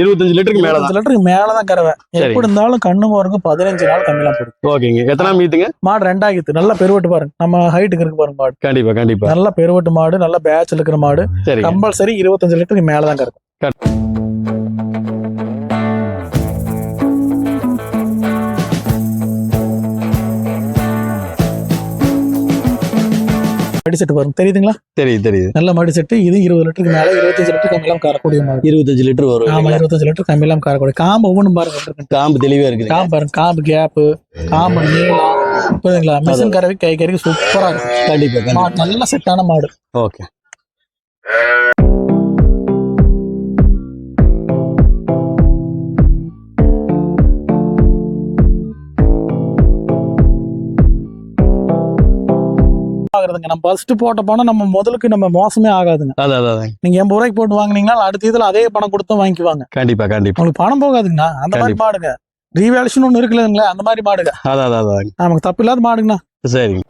இருபத்தஞ்சு லிட்டருக்கு மேல லிட்டருக்கு மேலதான் கறவை. எப்படி இருந்தாலும் கண்ணு போறதுக்கு பதினஞ்சு நாள் கம்மியெல்லாம் போடும். ஓகேங்க. எத்தனை மீத்துங்க? மாடு ரெண்டாயிரத்து நல்ல பெருவெட்டு பாருங்க. நம்ம ஹைட்டுக்கு இருக்கு பாருங்க மாடு. கண்டிப்பா கண்டிப்பா. நல்ல பெருவெட்டு மாடு நல்ல பேட்ச் இருக்கிற மாடு. கம்பல்சரி இருபத்தஞ்சு லிட்டருக்கு மேலதான் கறக்கும். மடி செட்டு பாருங்க தெரியுதுங்களா? தெரியுது தெரியுது. நல்ல மடி செட்டு. இது இருபது லிட்டருக்கு மேல இருபத்தஞ்சு லிட்டர் கம்மியெல்லாம் கறக்கூடிய மாடு இருபத்தஞ்சு லிட்டர் வரும் ஆமா? இருபத்தஞ்சு லிட்டர் கம்மியெல்லாம் கறக்கூடிய காம்பு ஒவ்வொன்றும் பாருங்க. காம்பு தெளிவா இருக்குது. காம்பு பாருங்க காம்பு கேப்பு காம்பு நீளம். புரியுதுங்களா? மிஷின் கறவை கை கறிக்கு சூப்பரா இருக்கும். கண்டிப்பா நல்ல செட்டான மாடு. ஓகே. ஆகுறதுங்க. நம்ம ஃபர்ஸ்ட் போட்ட பணம் நம்ம முதலுக்கு நம்ம மோசமே ஆகாதுங்க. அதான் அதான், நீங்க எண்பது ரூபாய்க்கு போட்டு வாங்குனீங்கன்னா அடுத்த இதுல அதே பணம் கொடுத்தும் வாங்கிக்குவாங்க. கண்டிப்பா கண்டிப்பா. உங்களுக்கு பணம் போகாதுங்கண்ணா. அந்த மாதிரி மாடுங்க. ரீவேல்யூஷன் ஒண்ணு இருக்குல்லங்களா அந்த மாதிரி மாடுங்க. அதான் அதான் நமக்கு தப்பு இல்லாத மாடுங்கண்ணா. சரிங்க.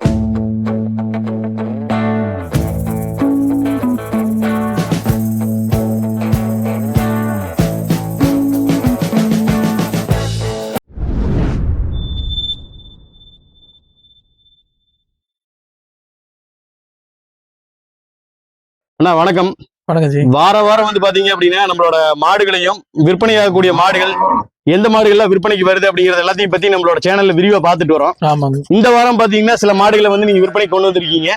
அண்ணா வணக்கம். வணக்கம் வார வாரம் வந்து பாத்தீங்க அப்படின்னா நம்மளோட மாடுகளையும் விற்பனையாகக்கூடிய மாடுகள் எந்த மாடுகள்லாம் விற்பனைக்கு வருது அப்படிங்கறது எல்லாத்தையும் பத்தி நம்மளோட சேனல்ல விரிவா பார்த்துட்டு வரோம். இந்த வாரம் பாத்தீங்கன்னா சில மாடுகளை வந்து நீங்க விற்பனை கொண்டு வந்திருக்கீங்க.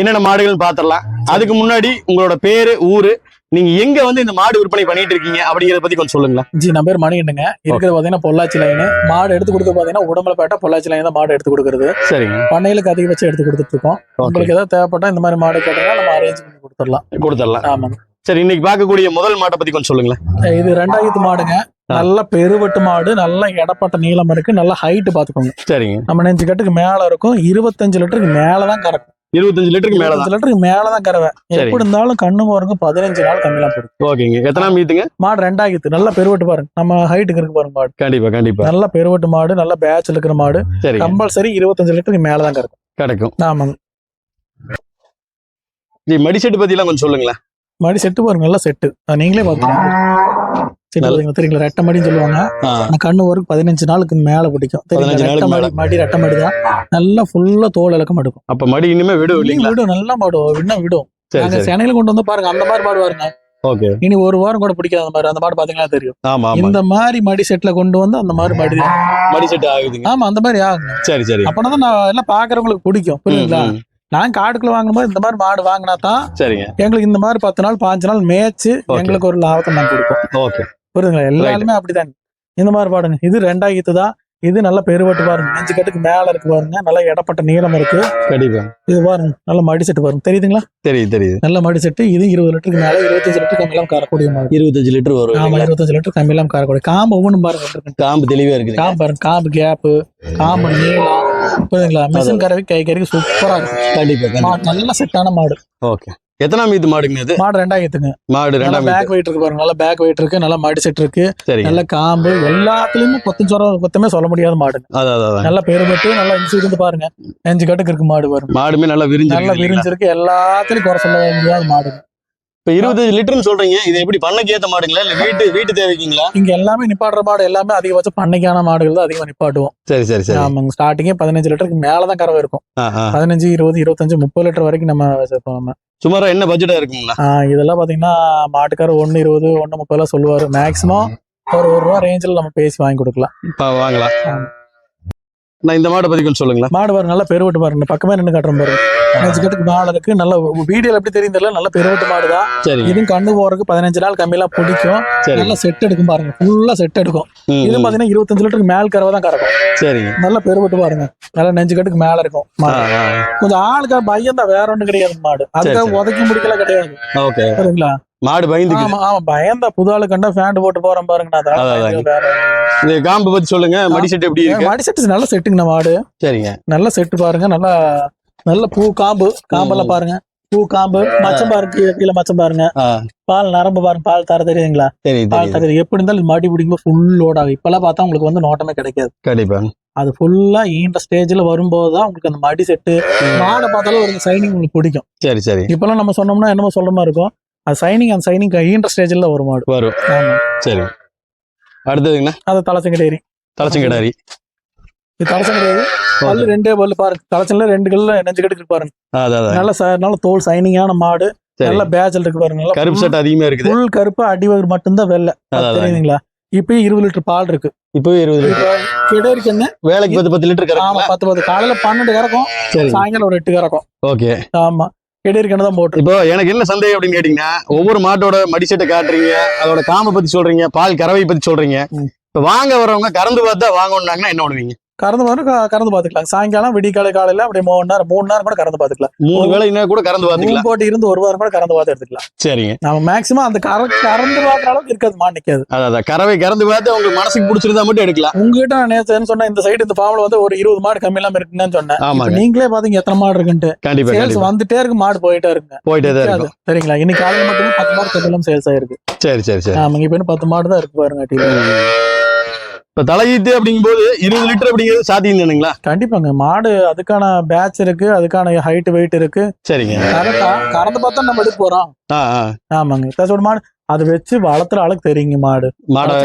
என்னென்ன மாடுகள் பாத்திரலாம். அதுக்கு முன்னாடி உங்களோட பேரு ஊரு நீங்க எங்க வந்து இந்த மாடு விற்பனை பண்ணிட்டு இருக்கீங்க அப்படிங்கறத பத்தி கொஞ்சம் சொல்லுங்களேன். ஜி நம்ம பேர் மணிகண்டுங்க. இருக்கிறது பாத்தீங்கன்னா பொள்ளாச்சி லைன் மாடு எடுத்து கொடுத்து பாத்தீங்கன்னா உடம்புலப்பேட்டை பொள்ளாச்சி லைன் தான் மாடு எடுத்து கொடுக்குறது. சரிங்க. பண்ணையிலுக்கு அதிகபட்சம் எடுத்து கொடுத்துட்டு இருக்கோம். உங்களுக்கு ஏதாவது தேவைப்பட்டா இந்த மாதிரி மாடு கேட்டீங்கன்னா நம்ம அரேஞ்ச் பண்ணி கொடுத்துடலாம். கொடுத்துடலாம். ஆமாங்க. சரி இன்னைக்கு பார்க்கக்கூடிய முதல் மாட்டை பத்தி கொஞ்சம் சொல்லுங்களேன். இது ரெண்டாயிரத்து மாடுங்க. நல்ல பெருவெட்டு மாடு நல்ல இடப்பட்ட நீளம் இருக்கு நல்ல ஹைட் பாத்துக்கோங்க. சரிங்க. நம்ம நெஞ்சு கட்டுக்கு மேல இருக்கும். இருபத்தஞ்சு லிட்டருக்கு மேலதான் கறக்கும். இருபத்தஞ்சு லிட்டருக்கு இருபத்தஞ்சு லிட்டருக்கு மேலதான் கறவை. எப்படி இருந்தாலும் கண்ணு போறதுக்கு பதினஞ்சு நாள் கம்மியெல்லாம் போடும் ஓகேங்க. எத்தனை மீத்துங்க மாடு ரெண்டாயிரத்து நல்ல பெருவெட்டு பாருங்க. நம்ம ஹைட்டுக்கு இருக்கு பாருங்க மாடு. கண்டிப்பா கண்டிப்பா. நல்ல பெருவெட்டு மாடு நல்ல பேட்ச் இருக்கிற மாடு. கம்பல்சரி இருபத்தஞ்சு லிட்டருக்கு மேலதான் கறக்கும். கிடைக்கும். ஆமாங்க ஜி மடிசெட்டு பத்தி எல்லாம் கொஞ்சம் சொல்லுங்களேன். மடி செட்டு பாருங்க நல்ல செட்டு. நீங்களே செட்டு பாத்தீங்களா தெரியுங்களா? ரெட்டை மடின்னு சொல்லுவாங்க. ஆனா கண்ணு வரைக்கும் பதினஞ்சு நாளுக்கு மேல பிடிக்கும். தெரியுங்களா? 15 ரெட்டை நாளுக்கு மடி மடி ரெட்டை மடி தான். நல்லா ஃபுல்லா தோல் இலக்கம் எடுக்கும். அப்ப மடி இனிமே விடும் விடும் நல்லா மாடும். விடும். விடும் நாங்க சென்னையில கொண்டு வந்து பாருங்க. அந்த மாதிரி மாடு பாருங்க ஓகே. இனி ஒரு வாரம் கூட பிடிக்காத அந்த மாதிரி அந்த மாடு பாத்தீங்களா தெரியும். இந்த மாதிரி மடி செட்ல கொண்டு வந்து அந்த மாதிரி மடி தான். மடிசெட்டு ஆகுதுங்க. ஆமா அந்த மாதிரி ஆகுங்க. சரி சரி. அப்பனா நான் எல்லாம் பாக்குறவங்களுக்கு பிடிக்கும். புரியுதுங்களா? ம். நான் காடுக்குள்ள வாங்கும்போது இந்த மாதிரி மாடு வாங்கினா தான் சரிங்க. எங்களுக்கு இந்த மாதிரி பத்து நாள் பாஞ்சு நாள் மேய்ச்சு. எங்களுக்கு ஒரு லாபத்தை நான் கொடுப்போம். ஓகே. புரியுதுங்களா? எல்லாருமே அப்படிதாங்க இந்த மாதிரி பாடுங்க இது ரெண்டாயிரத்து தான். இது நல்ல பெருவட்டு பாருங்க. நெஞ்சு கட்டுக்கு மேல இருக்கு பாருங்க. நல்ல இடப்பட்ட நீளம் இருக்கு. கண்டிப்பா. இது பாருங்க. நல்ல மடி செட்டு பாருங்க. தெரியுதுங்களா? தெரியுது தெரியுது. நல்ல மடி செட்டு. இது இருபது லிட்டருக்கு மேல இருபத்தஞ்சு லிட்டர் கம்மியெல்லாம் கறக்கூடிய மாடு இருபத்தஞ்சு லிட்டர் வரும் ஆமா? இருபத்தஞ்சு லிட்டர் கம்மியெல்லாம் கறக்கூடிய காம்பு ஒவ்வொன்றும் பாருங்க. காம்பு தெளிவா இருக்குது. காம்பு பாருங்க. காம்பு கேப்பு காம்பு நீளம். புரியுதுங்களா? மிஷின் கறவை கை கறிக்கு சூப்பரா இருக்கும். கண்டிப்பா நல்ல செட்டான மாடு. ஓகே. எத்தனை மீது மாடுங்க இது மாடு ரெண்டாயிரத்துங்க மாடு ரெண்டாம் பேக் வெயிட் இருக்கு பாருங்க நல்ல பேக் வெயிட் இருக்கு நல்ல மடி செட் இருக்கு சரிங்க. நல்ல காம்பு எல்லாத்துலயுமே கொத்தம் சொரம் கொத்தமே சொல்ல முடியாத மாடுங்க. அதான் நல்ல பெருமட்டு நல்லா இன்சு இருந்து பாருங்க. நெஞ்சு கட்டுக்கு இருக்கு மாடு வரும் மாடுமே நல்லா விரிஞ்சு நல்லா விரிஞ்சிருக்கு எல்லாத்துலயும் குறை சொல்ல முடியாத மாடு இப்ப இருபத்தஞ்சு லிட்டர்னு சொல்றீங்க இது எப்படி பண்ணைக்கு ஏத்த மாடுங்களா? இல்ல வீட்டு வீட்டு தேவைக்குங்களா? இங்க எல்லாமே நிப்பாடுற மாடு எல்லாமே அதிகபட்சம் பண்ணைக்கான மாடுகள் தான் அதிகமா நிப்பாட்டுவோம். சரி சரி சரி. ஆமாங்க ஸ்டார்டிங்கே பதினஞ்சு லிட்டருக்கு மேலதான் கறவை இருக்கும். பதினஞ்சு இருபது இருபத்தஞ்சு முப்பது லிட்டர் வரைக்கும் நம்ம வச்சிருப்போம் நம்ம. சுமாரா என்ன பட்ஜெட்டா இருக்குங்களா? இதெல்லாம் பாத்தீங்கன்னா மாட்டுக்காரர் ஒன்னு இருபது ஒன்னு முப்பதுலாம் சொல்லுவாரு. மேக்ஸிமம் ஒரு ஒரு ரூபா ரேஞ்சில் நம்ம பேசி வாங்கி கொடுக்கலாம். இப்ப வாங்கலாம். நான் இந்த மாடை பத்தி கொஞ்சம் சொல்லுங்களா மாடு பாருங்க நல்லா பெருவட்டு பாருங்க. பக்கமே நின்று காட்டுறோம் பாருங்க கட்டுக்கு மேல இருக்கு. நல்ல வீடியோல எப்படி தெரியும் தெரியல. நல்ல பெருவட்டு மாடு தான் சரிங்க. இதுவும் கண்ணு போறதுக்கு பதினஞ்சு நாள் கம்மியெல்லாம் பிடிக்கும். சரி நல்லா செட் எடுக்கும் பாருங்க. ஃபுல்லா செட் எடுக்கும். இது. பாத்தீங்கன்னா இருபத்தஞ்சு லிட்டருக்கு மேல் கறவை தான் கறக்கும். சரிங்க. நல்ல பெருவட்டு பாருங்க. நல்லா நெஞ்சு கட்டுக்கு மேல இருக்கும். கொஞ்சம் ஆளுக்கா பையன் தான். வேற ஒண்ணும் கிடையாது மாடு. அதுக்காக சரி. உதக்கி முடிக்கல கிடையாது. ஓகே. சரிங்களா? மாடு பயந்துக்குது. ஆமா பயந்தா புது ஆளு கண்டா ஃபேண்ட் போட்டு போறேன் பாருங்க நான் அதான், அதான். அதான். வேற இது காம்பு பத்தி சொல்லுங்க. மடி செட் எப்படி இருக்கு? மடி செட்டு நல்ல செட்டுங்க மாடு. சரிங்க. நல்ல செட்டு பாருங்க. நல்லா நல்ல பூ காம்பு காம்பெல்லாம் பாருங்க. பூ காம்பு மச்சம் பாருங்க கீழே மச்சம் பாருங்க. பால் நரம்பு பாருங்க பால் தர தெரியுதுங்களா? தெரியுது பால் தர எப்படி இருந்தாலும் மாடி பிடிக்கும்போது ஃபுல் லோட் ஆகும். இப்பெல்லாம் பார்த்தா உங்களுக்கு வந்து நோட்டமே கிடைக்காது. கண்டிப்பா. அது ஃபுல்லா ஈன்ற ஸ்டேஜ்ல வரும்போது தான் உங்களுக்கு அந்த மடி செட்டு மாடை பார்த்தாலும் ஒரு சைனிங் உங்களுக்கு பிடிக்கும். சரி சரி. இப்பெல்லாம் நம்ம சொன்னோம்னா என்னமோ சொல்ற மாதிரி இருக்கும். அது சைனிங் அந்த சைனிங் ஈன்ற ஸ்டேஜ்ல வரும் மாடு வரும். சரி. அடுத்ததுங்கண்ணா அது தலைச்சங்கடேரி. தலைச்சங்கடாரி. இது தலைச்சங்கடேரி பல்லு ரெண்டே பல்லு பாருங்க தலைச்சல ரெண்டு கல்ல நெஞ்சு கட்டுக்கு பாருங்க. நல்ல நல்ல தோல் சைனிங்கான மாடு. நல்ல பேஜல் இருக்கு பாருங்க. கருப்பு சட்டை அதிகமா இருக்குது. ஃபுல் கருப்பு அடிவகர் மட்டும்தான் வெள்ளை. தெரியுதுங்களா? இப்பயும் இருபது லிட்டர் பால் இருக்கு. இப்போ இருபது லிட்டர். கிடேரி கண்ணு வேலைக்கு பத்து பத்து லிட்டர் ஆமா பத்து பத்து. காலையில பன்னெண்டு கறக்கும். சாயங்காலம் ஒரு எட்டு கறக்கும். ஓகே. ஆமா. கிடேரி கண்ணு தான் போட்டு. இப்போ எனக்கு என்ன சந்தேகம் அப்படின்னு கேட்டீங்கன்னா ஒவ்வொரு மாட்டோட மடிசெட்டை காட்டுறீங்க அதோட காம்பை பத்தி சொல்றீங்க பால் கறவை பத்தி சொல்றீங்க. இப்ப வாங்க வரவங்க கறந்து பார்த்தா வாங்கணும்னாங்கன்னா என்ன பண்ணுவீங்க? கறந்து மாதிரி க- கறந்து பாத்துக்கலாம் சாயங்காலம் விடிகாலை காலையில அப்படியே மூணு நேரம் மூணு நேரம் கூட கறந்து பாத்துக்கலாம் மூணு வேலைன்னா கூட கறந்து பாத்துக்கலாம் போட்டு இருந்து ஒரு வாரம் கூட கறந்து பார்த்து எடுத்துக்கலாம். சரிங்க. நம்ம மேக்சிமம் அந்த கற கறந்து பார்க்குற அளவுக்கு இருக்காது மாடு நிக்காது. அதான் கறவை கறந்து பார்த்து உங்களுக்கு மனசுக்கு பிடிச்சிருந்தா மட்டும் எடுக்கலாம். உங்ககிட்ட நான் நேத்து சொன்ன இந்த சைடு இந்த ஃபார்ம்ல வந்து ஒரு இருபது மாடு கம்மி இல்லாம இருக்குன்னு சொன்னேன். நீங்களே பாத்தீங்க எத்தனை மாடு இருக்குன்ட்டு. கண்டிப்பா சேல்ஸ் வந்துட்டே இருக்கு மாடு போயிட்டே இருக்கு. போயிட்டே தான் இருக்கும். சரிங்களா? இன்னைக்கு காலையில மட்டுமே பத்து மாடு கம்மி இல்லாம சேல்ஸ் ஆயிருக்கு. சரி சரி சரி. ஆமாங்க இப்ப இன்னும் பத்து மாடு தான் இருக்கு பாருங்க இப்ப தலையீத்து அப்படிங்கும்போது இருபது லிட்டர் அப்படிங்கிறது சாத்தியம் தானுங்களா கண்டிப்பாங்க. மாடு அதுக்கான பேட்ச் இருக்கு அதுக்கான ஹைட் வெயிட் இருக்கு. சரிங்க. கரெக்டா கறந்து பார்த்தா நம்ம எடுக்க போறோம். ஆமாங்க. இத்தாச்சோட மாடு அது வச்சு வளர்த்துற ஆளுக்கு தெரியுங்க மாடு. மாடை.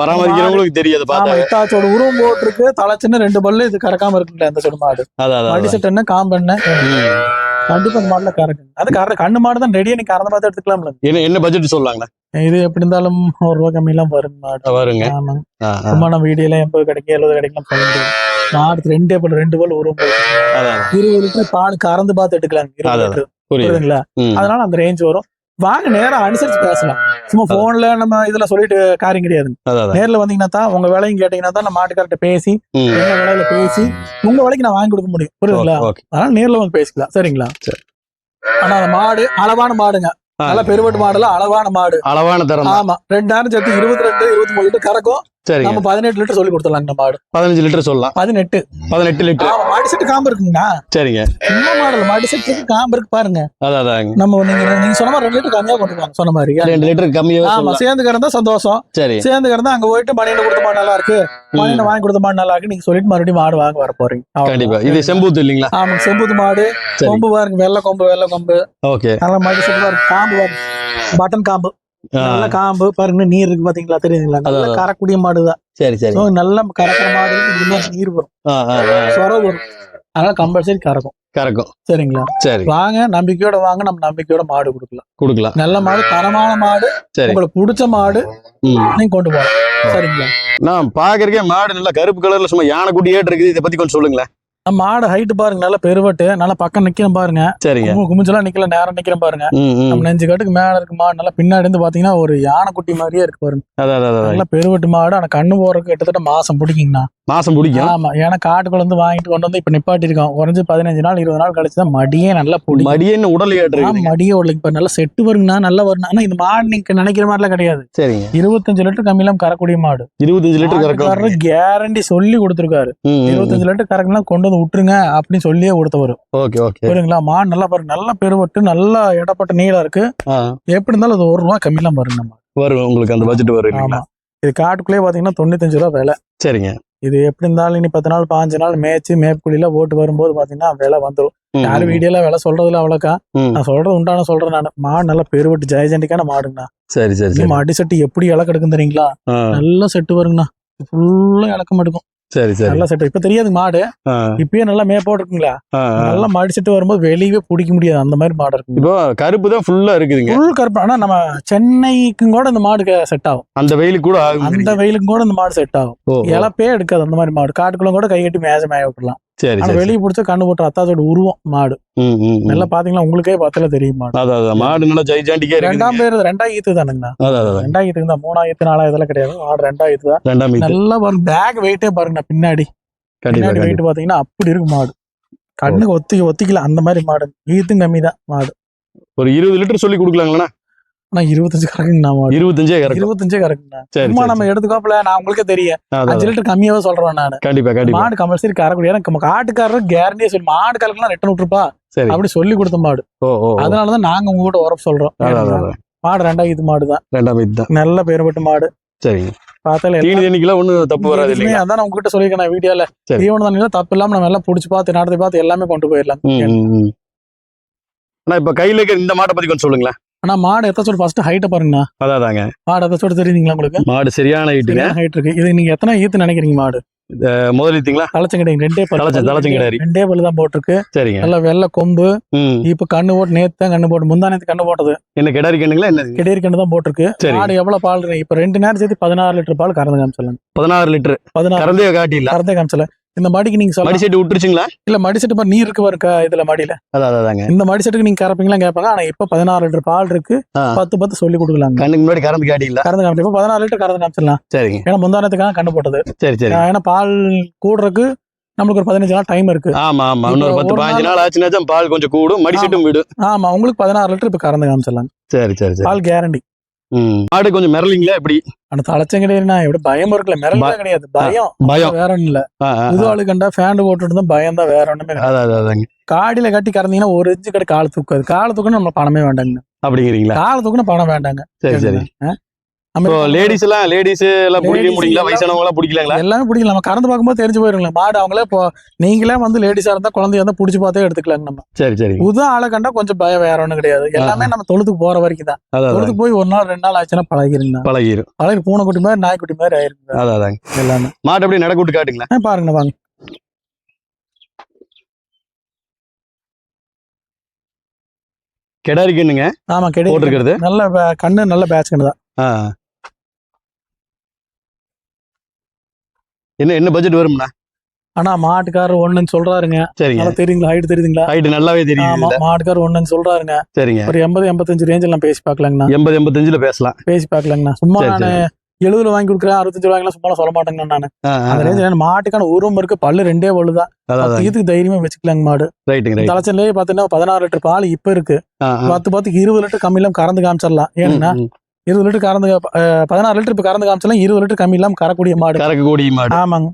பராமரிக்கிறவங்களுக்கு தெரியாது இத்தாச்சோட உருவம் போட்டிருக்கு தலைச்சுன்னு ரெண்டு பல்லு இது கறக்காம இருக்குல்ல அந்த சைடு மாடு. மடி செட்டு என்ன காம்பு என்ன? ம். கண்டிப்பா அந்த மாடுல கறக்கு அது கற கண்ணு மாடு தான் ரெடியா நீ கறந்து பார்த்து எடுத்துக்கலாம்ல. என்ன என்ன பட்ஜெட் சொல்லலாங்களா இது எப்படி இருந்தாலும் ஒரு ரூபா கம்மி எல்லாம் வரும் மாடு. வருங்க. ஆமாங்க. சும்மா நம்ம வீடியோல எண்பது கிடைக்கும் எழுபது கிடைக்கலாம் சொல்ல மாடுக்கு ரெண்டே பல்லு ரெண்டு. அதான், அதான். இருபது லிட்டர் பால் கறந்து பார்த்து புரியுது. புரியுதுங்களா. அதனால அந்த ரேஞ்ச் வரும். வாங்க நேரா அனுசரிச்சு பேசலாம். சும்மா போன்ல நம்ம இதுல சொல்லிட்டு காரியம் கிடையாது. நேர்ல வந்தீங்கன்னா தான் உங்க விலையும் கேட்டீங்கன்னா தான் நம்ம மாட்டுக்கார்ட்ட பேசி. என்ன விலையில பேசி உங்க விலைக்கு நான் வாங்கி கொடுக்க முடியும். புரியுதுங்களா. அதனால நேர்ல வந்து பேசிக்கலாம். சரிங்களா? சரி. ஆனா அந்த மாடு அளவான மாடுங்க. நல்ல பெருவட்டு மாடுல அளவான மாடு. அளவான தரம். ஆமா. ரெண்டாயிரம் சேர்த்து இருபத்தி ரெண்டு இருபத்தி மூணு லிட்டர் கறக்கும். நம்ம பதினெட்டு லிட்டர் சொல்லி கொடுத்துடலாம் இந்த மாடு. பதினஞ்சு லிட்டர் சொல்லலாம். பதினெட்டு. பதினெட்டு லிட்டர். மாடு செட்டு காம்பு இருக்குங்கண்ணா. சரிங்க. சும்மா மாடல் மாடு செட்டுக்கு காம்பு இருக்கு பாருங்க. அதான் அதாங்க. நம்ம நீங்க நீங்க சொன்ன மாதிரி ரெண்டு லிட்டர் கம்மியா கொண்டு சொன்ன மாதிரி. ரெண்டு லிட்டர் கம்மியா ஆமா சேர்ந்து கிடந்தா சந்தோஷம். சரி. சேர்ந்து கிடந்தா அங்க போயிட்டு மணியில கொடுத்த மாடு நல்லா இருக்கு. மணியில வாங்கி கொடுத்த மாடு நல்லா இருக்கு. நீங்க சொல்லிட்டு மறுபடியும் மாடு வாங்க வர போறீங்க. கண்டிப்பா. இது செம்பூத்து இல்லைங்களா? ஆமா செம்புது மாடு. கொம்பு பாருங்க வெள்ளை கொம்பு வெள்ளை கொம்பு. ஓகே. நல்ல மாடு செட்டு காம்பு பட்டன் காம்பு. நல்ல காம்பு. பாருங்க நீர் இருக்கு பாத்தீங்களா? தெரியுதுங்களா? நல்ல அதான். கறக்கூடிய மாடுதான் சரி சரி. நல்ல கறக்கிற மாடு இருக்கு, நீர் வரும். சொர வரும். அதனால கம்பல்சரி கறக்கும். கறக்கும். சரிங்களா? சரி வாங்க நம்பிக்கையோட வாங்க நம்ம நம்பிக்கையோட மாடு கொடுக்கலாம். கொடுக்கலாம். நல்ல மாடு தரமான மாடு சரி. உங்களுக்கு பிடிச்ச மாடு. நீங்க கொண்டு போகலாம். சரிங்களா? நான் பாக்குறக்கே மாடு நல்லா கருப்பு கலர்ல சும்மா யானை குட்டியாட்டு இருக்குது. இதை பத்தி கொஞ்சம் சொல்லுங்களேன். மாடு ஹைட் பாருங்க நல்ல பெருவட்டு நல்ல பக்கம் நிக்கிறோம் பாருங்க. சரிங்க. குமு- குமிஞ்செல்லாம் நிக்கல நேரம் நிக்கிறோம் பாருங்க. நம்ம நெஞ்சு கட்டுக்கு மேல இருக்கு மாடு. நல்லா பின்னாடி இருந்து பாத்தீங்கன்னா ஒரு யானை குட்டி மாதிரியே இருக்கு பாருங்க. நல்ல பெருவட்டு மாடு ஆனா கண்ணு போறதுக்கு கிட்டத்தட்ட மாசம் பிடிக்குங்கண்ணா. மாசம் பிடிக்கும். ஆமா ஏன்னா காட்டுக்குள்ள இருந்து வாங்கிட்டு கொண்டு வந்து இப்ப நிப்பாட்டி இருக்கோம் குறைஞ்சு பதினஞ்சு நாள் இருபது நாள் கழிச்சுதான் மடியே நல்லா பிடிக்கும். மடியன்னு உடல் இருக்குது மடியே உள்ள இப்ப நல்லா செட்டு வருங்கண்ணா நல்லா வரும் ஆனா இந்த மாடு நீங்க நினைக்கிற மாதிரிலாம் கிடையாது. சரிங்க. இருபத்தஞ்சு லிட்டர் கம்மியிலாம் கறக்கூடிய மாடு. இருபத்தஞ்சு லிட்டர் கறக்கும். கேரண்டி சொல்லி கொடுத்துருக்காரு. இருபத்தஞ்சு லிட்டர் கறக்கலாம் கொண்டு வந்து விட்டுருங்க அப்படின்னு சொல்லியே கொடுத்தவர் ஓகே ஓகே. புரியுங்களா மாடு நல்லா பாருங்க நல்லா பெருவட்டு நல்லா இடப்பட்ட நீளம் இருக்கு. எப்படி இருந்தாலும் அது ஒரு ரூபா கம்மியெல்லாம் பாருங்க நம்ம. வரும் உங்களுக்கு அந்த பட்ஜெட் வரும் இது காட்டுக்குள்ளேயே பாத்தீங்கன்னா தொண்ணூத்தஞ்சு ரூபா விலை. சரிங்க. இது எப்படி இருந்தாலும் இனி பத்து நாள் பாஞ்சு நாள் மேய்ச்சி மேற்குழியில ஓட்டு வரும்போது பாத்தீங்கன்னா விலை வந்துரும். ம், யாரும். வீடியோல விலை சொல்றதுல அவ்வளோக்கா. நான் சொல்றது உண்டான சொல்றேன் நான். மாடு நல்லா பெருவட்டு ஜெயஜண்டிக்கான மாடுங்கண்ணா. சரி சரி அடி செட்டு எப்படி இலக்கு எடுக்கும் தெரியுங்களா? நல்ல செட்டு வருங்கண்ணா. ஃபுல்லா இலக்கம் எடுக்கும் சரி சரி. நல்ல செட்டு. இப்ப தெரியாது மாடு. இப்பயே நல்லா மேப்போட்டு இருக்குங்களா. நல்லா மாடி செட்டு வரும்போது வெளியவே பிடிக்க முடியாது அந்த மாதிரி மாடு இருக்குங்க. இப்போ கருப்பு தான் ஃபுல்லா இருக்குதுங்க. ஃபுல் கருப்பு. ஆனா நம்ம சென்னைக்கும் கூட இந்த மாடு செட் ஆகும். அந்த வெயிலுக்கு கூட அந்த வெயிலுக்கும் கூட இந்த மாடு செட் ஆகும். இழப்பே எடுக்காது அந்த மாதிரி மாடு. காட்டுக்குள்ள கூட கை கட்டி மேஜ மேய விட்டுலாம் சரி வெளியே பிடிச்ச கண்ணு போட்டு அத்தாச்சோட உருவம் மாடு. நல்லா பாத்தீங்கன்னா உங்களுக்கே பார்த்தால தெரியும் மாடு. அதான் மாடு நல்லா ஜெய்ஜாண்டிக்கா ரெண்டாம் பேர் ரெண்டாம் ஈத்து தானுங்கண்ணா. ரெண்டாம் ஈத்துக்கு தான் மூணாம் ஈத்து நாலாம் இதெல்லாம் கிடையாது. மாடு ரெண்டாம் ஈத்து தான். ரெண்டாம் நல்லா பாருங்க பேக் வெயிட்டே பாருங்கண்ணா பின்னாடி. பின்னாடி வெயிட் பாத்தீங்கன்னா அப்படி இருக்கு மாடு. கண்ணுக்கு ஒத்தி ஒத்திக்கல. அந்த மாதிரி மாடு. ஈத்தும் கம்மி தான் மாடு. ஒரு இருபது லிட்டர் சொல்லி கொடுக்கலாங்களா ஆனா இருபத்தஞ்சு கறக்குங்கண்ணா இருபத்தஞ்சே கறக்கும். இருபத்தஞ்சே கறக்குங்கண்ணா. சரி சும்மா சரி, நம்ம எடுத்துக்காப்புல நான் உங்களுக்கே தெரியும் சரி. அஞ்சு. லிட்டர் கம்மியாவே சொல்றேன் நான். கண்டிப்பா கண்டிப்பா. மாடு கம்பல்சரி கறக்கூடிய நம்ம காட்டுக்காரர் கேரண்டியா சொல்லி மாடு கலக்கலாம் ரெட்டன் விட்டுருப்பா சரி. அப்படி சொல்லி கொடுத்த மாடு. அதனாலதான் நாங்க உங்க கூட உரப்பு சொல்றோம். மாடு ரெண்டாம் இது மாடு தான். மீட் தான். நல்ல பேர்பட்ட மாடு. சரிங்க. பார்த்தால தீனி தண்ணிக்கெல்லாம் ஒண்ணும் தப்பு வராது இல்லைங்களா? அதான் உங்ககிட்ட சொல்லியிருக்கேன் வீடியோல. சரி. தீவனம் தண்ணியில தப்பு இல்லாம நம்ம எல்லாம் புடிச்சு பார்த்து நடத்தி பார்த்து எல்லாமே கொண்டு போயிடலாம். அண்ணா இப்ப கையில இந்த மாட்டை பத்தி கொஞ்சம் சொல்லுங்களேன். ஆனா மாடு எத்தச்சோட ஃபர்ஸ்ட் ஹைட்டை பாருங்கண்ணா. அதாதாங்க. மாடு எத்தச்சோட தெரியுதுங்களா உங்களுக்கு? மாடு சரியான ஹைட்டுங்க ஹைட் இருக்கு. இது நீங்க எத்தனை ஈத்து நினைக்கிறீங்க மாடு? முதலீத்தீங்களா? தலைச்சங்கடைங்க ரெண்டே தலைச்சங்கடாரி. ரெண்டே பல்லு தான் போட்டிருக்கு. சரிங்க. நல்ல வெள்ளை கொம்பு. இப்ப கண்ணு போட்டு நேத்து தான் கண்ணு போட்டு முந்தா நேத்து கண்ணு போட்டது. என்ன கிடாரி கண்ணுங்களா என்ன? கிடேரி கண்ணு தான் போட்டிருக்கு. மாடு எவ்வளவு பால் இருக்கு? இப்ப ரெண்டு நேரம் சேர்த்து பதினாறு லிட்டர் பால் கறந்து காமிச்சலாம் பதினாறு லிட்டர். பதினாறு. கறந்தே காட்டில கறந்தே காமிச்சல இந்த மடிக்கு நீங்க மடி செட்டு விட்டுருச்சுங்களா? இல்ல மடி செட்டு பாரு, நீர் இருக்கு பாருக்கா இதுல மடியில. அதாங்க. இந்த மடி செட்டுக்கு நீங்க கறப்பீங்களா கேட்பாங்க ஆனா இப்ப பதினாறு லிட்டர் பால் இருக்கு. பத்து பத்து சொல்லி கொடுக்கலாங்க. கண்ணுக்கு முன்னாடி கறந்து காட்டில கறந்து காமிச்சு. இப்ப பதினாறு லிட்டர் கறந்து காமிச்சிடலாம். சரிங்க. ஏன்னா முந்தானத்துக்காக கண்ணு போட்டது. சரி சரி. ஏன்னா பால் கூடுறதுக்கு நம்மளுக்கு ஒரு பதினஞ்சு நாள் டைம் இருக்கு. ஆமா ஆமா. இன்னொரு பத்து பாஞ்சு நாள் ஆச்சுன்னா பால் கொஞ்சம் கூடும். மடி. செட்டும் விடும். ஆமா உங்களுக்கு பதினாறு லிட்டர் இப்ப கறந்து காமிச்சிடலாம். சரி சரி சரி. பால் கேரண்டி மாடு கொஞ்சம் மிரளிங்களா எப்படி ஆனா தலைச்சம் கிடையாதுண்ணா எப்படி பயம் இருக்குல்ல மிரள கிடையாது. பயம். பயம். வேற ஒண்ணும் இல்ல. ஆ. ஆளு கண்டா ஃபேன் போட்டுட்டு தான் பயம் தான் வேற ஒண்ணுமே அதாங்க. காடியில கட்டி கறந்தீங்கன்னா ஒரு இன்ச்சு கட்டி கால் தூக்காது. கால் தூக்கணும் நம்ம பணமே வேண்டாங்க. அப்படிங்கிறீங்களா? கால் தூக்கணும் பணம் வேண்டாங்க. சரி சரி. லேடிஸ் எல்லாம் லேடிஸ் எல்லாம் பிடிக்க முடியல வயசானவங்க எல்லாம் பிடிக்கலாங்களா? எல்லாமே பிடிக்கல. நம்ம கறந்து பார்க்கும்போது தெரிஞ்சு போயிருங்களா மாடு அவங்களே இப்போ நீங்களே வந்து லேடிஸா இருந்தா குழந்தைய இருந்தா புடிச்சு பார்த்தே எடுத்துக்கலாங்க நம்ம. சரி சரி. புது ஆளை கண்டா கொஞ்சம் பயம் வேற ஒண்ணும் கிடையாது. எல்லாமே நம்ம தொழுதுக்கு போற வரைக்கும் தான். தொழுதுக்கு போய் ஒரு நாள் ரெண்டு நாள் ஆச்சுன்னா பழகிருங்க. பழகிரும். பழகி பூனைக்குட்டி மாதிரி நாய்க்குட்டி மாதிரி ஆயிருங்க. அதான் அதாங்க. எல்லாமே. மாட்டு எப்படி நடக்கூட்டு காட்டுங்களா ஆ, பாருங்கண்ணா வாங்க. கிடாரி கண்ணுங்க ஆமா போட்டிருக்கிறது? நல்ல கண்ணு நல்ல பேட்ச் கண்ணு தான். என்ன என்ன பட்ஜெட் வரும்ண்ணா? ஆனா மாட்டுக்காரர் ஒண்ணுன்னு சொல்றாருங்க. சரிங்க. தெரியுங்களா? ஹைட் தெரியுதுங்களா? ஹைட் நல்லாவே இதுல. மாட்டுக்காரர் ஒண்ணுன்னு சொல்றாருங்க. சரிங்க. ஒரு எண்பது எண்பத்தஞ்சு ரேஞ்சில் நான் பேசி பார்க்கலாங்கண்ணா. எண்பது எண்பத்தஞ்சுல பேசலாம். பேசி பார்க்கலாங்கண்ணா. சும்மா எழுபதுல வாங்கி கொடுக்குறேன் அறுபத்தஞ்சு ரூபாய்க்குலாம் சும்மா சொல்ல மாட்டேங்கண்ணா நான். அந்த. ரேஞ்சில் மாட்டுக்கான உருவம் இருக்கு பல்லு ரெண்டே பல்லு தான். இதுக்கு தைரியமா வச்சுக்கலாங்க மாடு. தலைச்சல்லே பாத்தீங்கன்னா பதினாறு லிட்டர் பால் இப்ப இருக்கு. பத்து பத்துக்கு இருபது லிட்டர் கம்மியிலாம் கறந்து காமிச்சிடலாம். ஏன்னா. இருபது லிட்டர் கறந்து பதினாறு லிட்டர் இப்ப கறந்து காமிச்சிடலாம் இருபது லிட்டர் கம்மி இல்லாம கறக்கூடிய மாடு. கறக்கக்கூடிய மாடு. ஆமாங்க.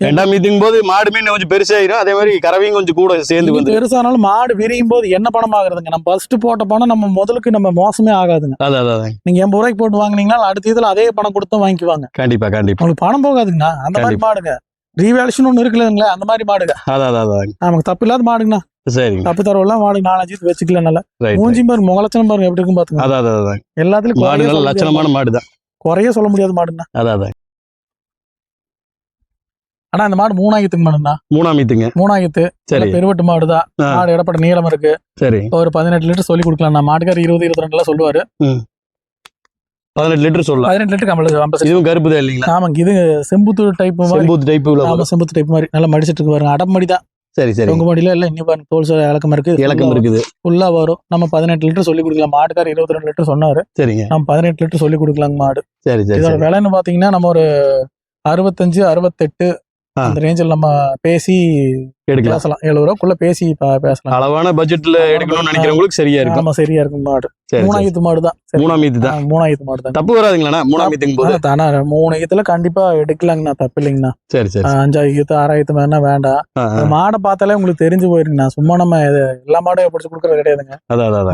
ரெண்டாம் மீத்துக்கும் போது மாடுமே இன்னும் கொஞ்சம் பெருசாயிரும். அதே மாதிரி கறவையும் கொஞ்சம் கூட சேர்ந்து வந்து பெருசானாலும் மாடு விரியும் போது என்ன பணம் ஆகுறதுங்க? நம்ம ஃபர்ஸ்ட் போட்ட பணம் நம்ம முதலுக்கு நம்ம மோசமே ஆகாதுங்க. அதான் அதான், அதான் நீங்க எண்பது ரூபாய்க்கு போட்டு வாங்குனீங்கன்னா அடுத்த இதுல அதே பணம் கொடுத்தும் வாங்கிக்குவாங்க. கண்டிப்பா கண்டிப்பா. உங்களுக்கு பணம் போகாதுங்கண்ணா அந்த மாதிரி மாடுங்க. ரீவேல்யூஷன் ஒண்ணு இருக்குல்லங்களே அந்த மாதிரி மாடுங்க. அதான் அதான் அதான். நமக்கு தப்பு இல்லாத மாடுங்கண்ணா. சரிங்க. தப்பு தரவெல்லாம் மாடு நாலஞ்சு இது வச்சுக்கலாம் நல்லா. மூஞ்சி பாருங்க முகலட்சணம் பாருங்க எப்படி இருக்கும் பாத்துங்க அதான் அதான் எல்லாத்துலயும் மாடு குறைய நல்ல சொல்ல லட்சணமான. மாடு தான் குறைய சொல்ல முடியாது மாடுங்கண்ணா. அதான் அதான். ஆனா இந்த மாடு மூணாயிரத்துக்கு மாடுங்கண்ணா. மூணாம் மீத்துங்க மூணாயிரத்து சரி. பெருவெட்டு மாடு தான். மாடு இடப்பட்ட நீளம் இருக்கு. சரி. ஒரு பதினெட்டு லிட்டர் சொல்லி கொடுக்கலாம் நான் மாட்டுக்கார இருபது இருபத்தி ரெண்டுல சொல்லுவாரு. பதினெட்டு லிட்டர் சொல்லலாம். பதினெட்டு லிட்டர் கம்பல் இதுவும் கருப்பு தான் இல்லைங்களா? ஆமாங்க இது செம்புத்து டைப் செம்பூத்து டைப் உள்ள ஆமா செம்புத்து டைப் மாதிரி நல்லா மடிச்சிட்டு இருக்கு பாருங்க. அடமடி தான் சரி சரி. உங்க மடியில எல்லாம் இன்னும் பாருங்க தோல் சார் இலக்கம் இருக்கு. இலக்கம் இருக்குது. ஃபுல்லா வரும். நம்ம பதினெட்டு லிட்டர் சொல்லி கொடுக்கலாம். மாட்டுக்கார இருபத்தி ரெண்டு லிட்டர் சொன்னாரு. சரிங்க. நம்ம பதினெட்டு லிட்டர் சொல்லி கொடுக்கலாங்க மாடு. சரி சரி. இதோட விலைன்னு பாத்தீங்கன்னா நம்ம ஒரு அறுபத்தஞ்சு அறுபத்தெட்டு. அந்த ரேஞ்சில் நம்ம பேசி எடுக்கலாம். பேசலாம். எழுபது ரூபாக்குள்ள பேசி பேசலாம். அளவான பட்ஜெட்ல எடுக்கணும்னு நினைக்கிறவங்களுக்கு சரியா இருக்கும். ஆமா சரியா இருக்கும் மாடு. சரி மூணாயிரத்து மாடு தான். மூணாம் மீத்து தான். ஆ, மூணாயிரத்து மாடு தான் தப்பு வராதுங்களாண்ணா? மூணாம் மீத்துக்கும் போது? தானே மூணு ஈத்துல கண்டிப்பா எடுக்கலாங்கண்ணா. தப்பு இல்லைங்கண்ணா. சரி சரி அஞ்சாயிரம் ஈத்து ஆறாயிரத்து மேனா வேண்டாம். மாடை பார்த்தாலே உங்களுக்கு தெரிஞ்சு போயிருங்கண்ணா. சும்மா நம்ம எல்லா மாடையும் பிடிச்சி கொடுக்கறது கிடையாதுங்க.